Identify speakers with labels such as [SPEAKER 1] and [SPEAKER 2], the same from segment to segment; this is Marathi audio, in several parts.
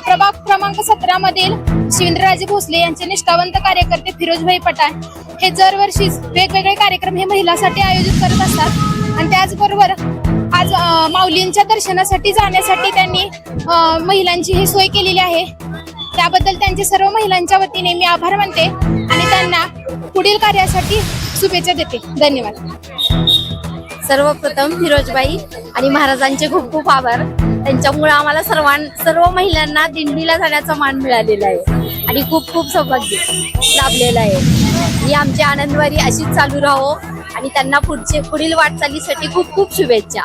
[SPEAKER 1] प्रभाग क्रमांक सतरा मधील शिवेंद्रराजे भोसले यांचे निष्ठावंत कार्यकर्ते फिरोजभाई पठाण हे दरवर्षी वेगवेगळे कार्यक्रम हे महिलांसाठी आयोजित करत असतात. आणि त्याचबरोबर आज माऊलींच्या दर्शनासाठी जाण्यासाठी त्यांनी महिलांची ही सोय केलेली आहे. त्याबद्दल त्यांचे सर्व महिलांच्या वतीने मी आभार मानते आणि त्यांना पुढील कार्यासाठी शुभेच्छा देते. धन्यवाद.
[SPEAKER 2] सर्वप्रथम फिरोजबाई आणि महाराजांचे खूप खूप आभार. त्यांच्यामुळे आम्हाला सर्वां सर्व महिलांना दिंडीला जाण्याचा मान मिळालेला आहे. आणि खूप खूप सौभाग्य लाभलेलं आहे. ही आमची आनंदवारी अशीच चालू राहो आणि त्यांना पुढचे पुढील वाटचालीसाठी खूप खूप शुभेच्छा.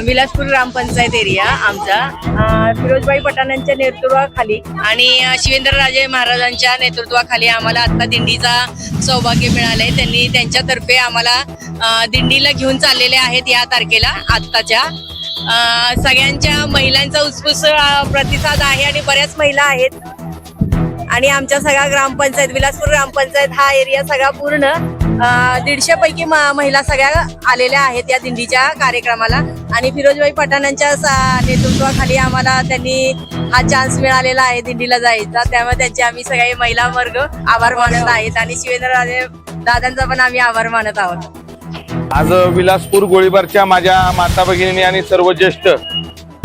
[SPEAKER 3] विलासपूर ग्रामपंचायत एरिया आमचा. फिरोजबाई पठाणांच्या नेतृत्वाखाली आणि शिवेंद्रराजे महाराजांच्या नेतृत्वाखाली आम्हाला आता दिंडीचा सौभाग्य मिळालंय. त्यांनी त्यांच्यातर्फे आम्हाला दिंडीला घेऊन चाललेले आहेत या तारखेला आत्ताच्या. सगळ्यांच्या महिलांचा उत्स्फूर्त प्रतिसाद आहे आणि बऱ्याच महिला आहेत. आणि आमच्या सगळ्या ग्रामपंचायत विलासपूर ग्रामपंचायत हा एरिया सगळा पूर्ण दीडशे पैकी महिला सगळ्या आलेल्या आहेत या दिंडीच्या कार्यक्रमाला. आणि फिरोजबाई पठाणांच्या नेतृत्वाखाली आम्हाला त्यांनी हा चान्स मिळालेला आहे दिंडीला जायचा. त्यामुळे त्यांचे आम्ही सगळे महिला वर्ग आभार मानत आहेत. आणि शिवेंद्रराजे दादांचा पण आम्ही आभार मानत आहोत.
[SPEAKER 4] आज विलासपूर गोळीबारच्या माझ्या माता भगिनी आणि सर्व ज्येष्ठ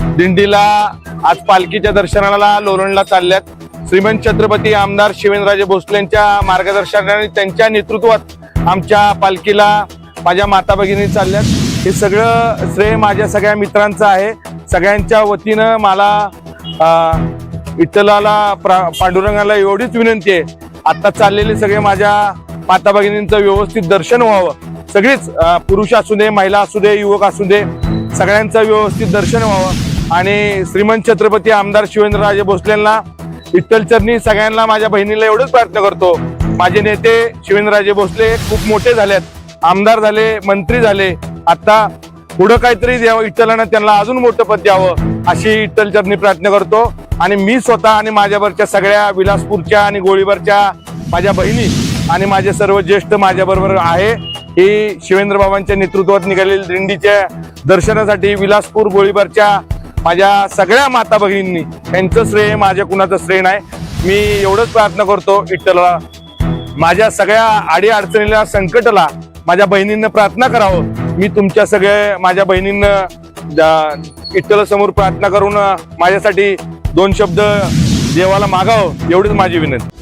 [SPEAKER 4] दिंडीला आज पालखीच्या दर्शनाला लोणंडला चालल्यात. श्रीमंत छत्रपती आमदार शिवेंद्रराजे भोसले यांच्या मार्गदर्शनाने त्यांच्या नेतृत्वात आमच्या पालखीला माझ्या माता भगिनी चालल्यात. हे सगळं श्रेय माझ्या सगळ्या मित्रांचं आहे. सगळ्यांच्या वतीनं मला विठ्ठलाला प्रा- पांडुरंगाला एवढीच विनंती आहे. आत्ता चाललेले सगळे माझ्या माता भगिनींचं व्यवस्थित दर्शन व्हावं. सगळीच पुरुष असू दे महिला असू दे युवक असू दे सगळ्यांचं व्यवस्थित दर्शन व्हावं. आणि श्रीमंत छत्रपती आमदार शिवेंद्रराजे भोसलेंना विठ्ठलचरणी सगळ्यांना माझ्या बहिणीला एवढंच प्रयत्न करतो. माझे नेते शिवेंद्रराजे भोसले खूप मोठे झालेत. आमदार झाले मंत्री झाले. आता पुढं काहीतरी द्यावं विठ्ठलानं त्यांना अजून मोठं पद द्यावं अशी विठ्ठलचरणी प्रयत्न करतो. आणि मी स्वतः आणि माझ्यावरच्या सगळ्या विलासपूरच्या आणि गोळीबारच्या माझ्या बहिणी आणि माझे सर्व ज्येष्ठ माझ्याबरोबर आहे. ही शिवेंद्र बाबांच्या नेतृत्वात निघालेली दिंडीच्या दर्शनासाठी विलासपूर गोळीबारच्या माझ्या सगळ्या माता भगिनींनी. यांचं श्रेय माझ्या कुणाचं श्रेय नाही. मी एवढंच प्रार्थना करतो इट्टला माझ्या सगळ्या आडी अडचणीला संकटला माझ्या बहिणींना प्रार्थना करावं. मी तुमच्या सगळ्या माझ्या बहिणींना इट्टलासमोर प्रार्थना करून माझ्यासाठी दोन शब्द देवाला मागावं एवढीच माझी विनंती.